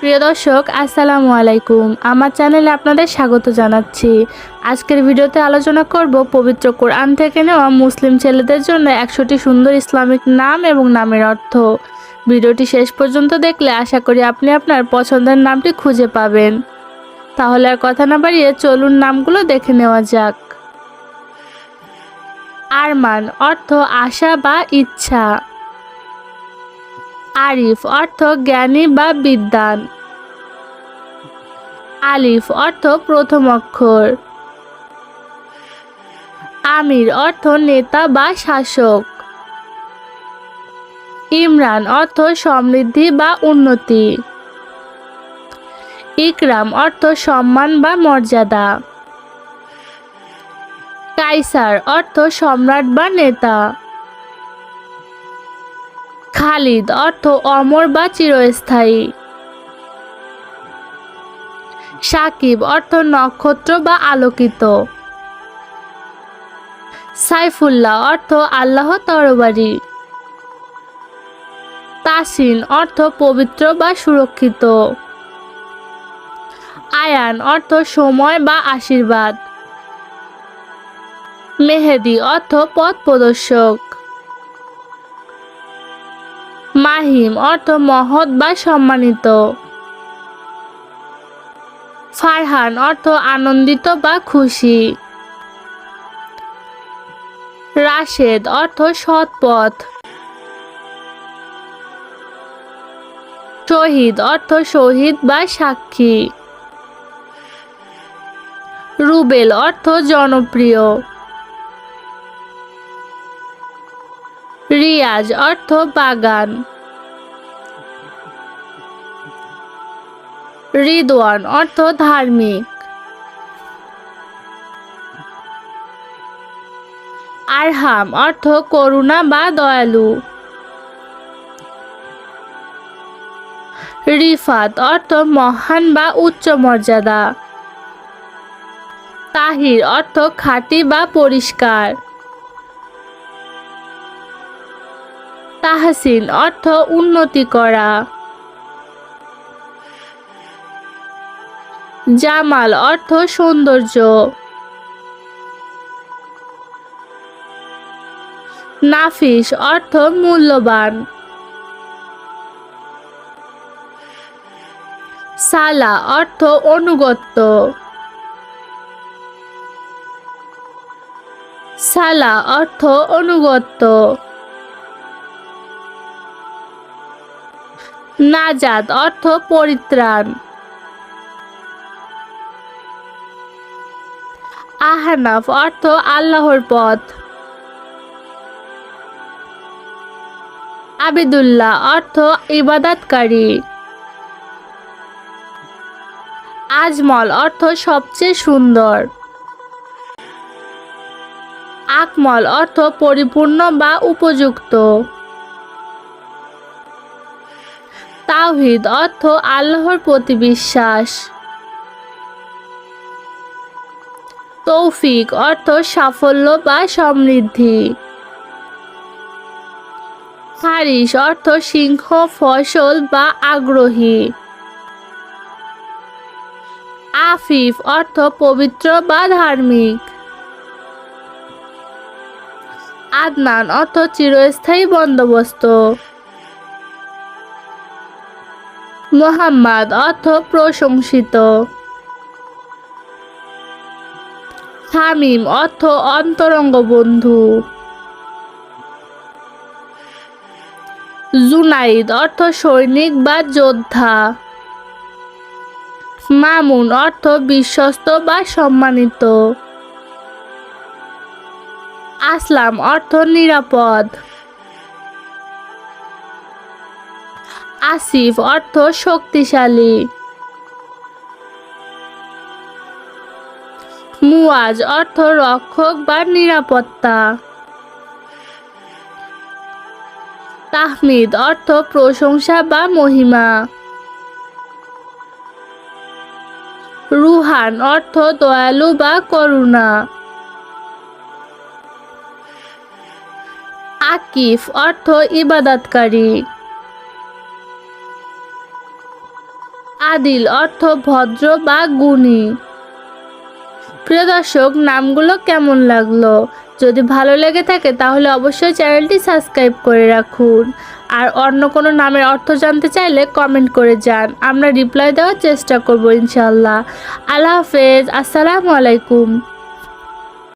প্রিয় দর্শক, আসসালামু আলাইকুম। আমার চ্যানেলে আপনাদের স্বাগত জানাচ্ছি। আজকের ভিডিওতে আলোচনা করব পবিত্র কোরআন থেকে নেওয়া মুসলিম ছেলেদের জন্য একশোটি সুন্দর ইসলামিক নাম এবং নামের অর্থ। ভিডিওটি শেষ পর্যন্ত দেখলে আশা করি আপনি আপনার পছন্দের নামটি খুঁজে পাবেন। তাহলে আর কথা না বাড়িয়ে চলুন নামগুলো দেখে নেওয়া যাক। আরমান, অর্থ আশা বা ইচ্ছা। আরিফ অর্থ জ্ঞানী বা বিদ্বান। আলিফ অর্থ প্রথম অক্ষর। আমির অর্থ নেতা বা শাসক। ইমরান অর্থ সমৃদ্ধি বা উন্নতি। ইকরাম অর্থ সম্মান বা মর্যাদা। কাইসার অর্থ সম্রাট বা নেতা। খালিদ অর্থ অমর বা চিরস্থায়ী। সাকিব অর্থ নক্ষত্র বা আলোকিত। সাইফুল্লাহ অর্থ আল্লাহ তরবারি। তাসিন অর্থ পবিত্র বা সুরক্ষিত। আয়ান অর্থ সময় বা আশীর্বাদ। মেহেদি অর্থ পথ প্রদর্শক। মাহিম অর্থ মহৎ বা সম্মানিত। ফারহান অর্থ আনন্দিত বা খুশি। রাশেদ অর্থ সৎ পথ শহীদ অর্থ শহীদ বা সাক্ষী। রুবেল অর্থ জনপ্রিয়। রিয়াজ অর্থ বাগান। রিদওয়ান, অর্থ ধার্মিক। আরহাম, অর্থ করুণা বা দয়ালু। রিফাত, অর্থ মহান বা উচ্চ মর্যাদা। তাহির, অর্থ খাঁটি বা পরিষ্কার। তাহসিন, অর্থ উন্নতি করা। জামাল অর্থ সৌন্দর্য। নাফিস অর্থ মূল্যবান। সালা অর্থ অনুগত্য। সালা অর্থ অনুগত্য। নাজাদ অর্থ পরিত্রাণ। আহনাফ অর্থ আল্লাহর পথ। আবিদুল্লাহ অর্থ ইবাদাতকারী। আজমল অর্থ সবচেয়ে সুন্দর। আকমল অর্থ পরিপূর্ণ বা উপযুক্ত। তাওহিদ অর্থ আল্লাহর প্রতি বিশ্বাস। তৌফিক, অর্থ, সাফল্য বা সমৃদ্ধি। হারিস অর্থ, সিংহ, ফসল বা আগ্রহী। আফিফ, অর্থ, পবিত্র বা ধার্মিক। আদনান, অর্থ, চিরস্থায়ী বন্দোবস্ত। মোহাম্মদ, অর্থ, প্রশংসিত। হামিম, অর্থ অন্তরঙ্গ বন্ধু। জুনাইদ, অর্থ সৈনিক বা যোদ্ধা। মামুন, অর্থ বিশ্বস্ত বা সম্মানিত। আসলাম, অর্থ নিরাপদ। আসিফ, অর্থ শক্তিশালী। মুয়াজ অর্থ রক্ষক বা নিরাপত্তা। তাহমিদ, অর্থ প্রশংসা বা মহিমা। রুহান, অর্থ দয়ালু বা করুণা। আকিফ, অর্থ ইবাদতকারী। আদিল, অর্থ ভদ্র বা গুণী। প্রিয় দর্শক, নামগুলো কেমন লাগল? যদি ভালো লেগে থাকে, তাহলে অবশ্যই চ্যানেলটি সাবস্ক্রাইব করে রাখুন। আর অন্য কোনো নামের অর্থ জানতে চাইলে কমেন্ট করে যান আমরা রিপ্লাই দেওয়ার চেষ্টা করব ইনশাল্লাহ আল্লাহ হাফেজ। আসসালামু আলাইকুম।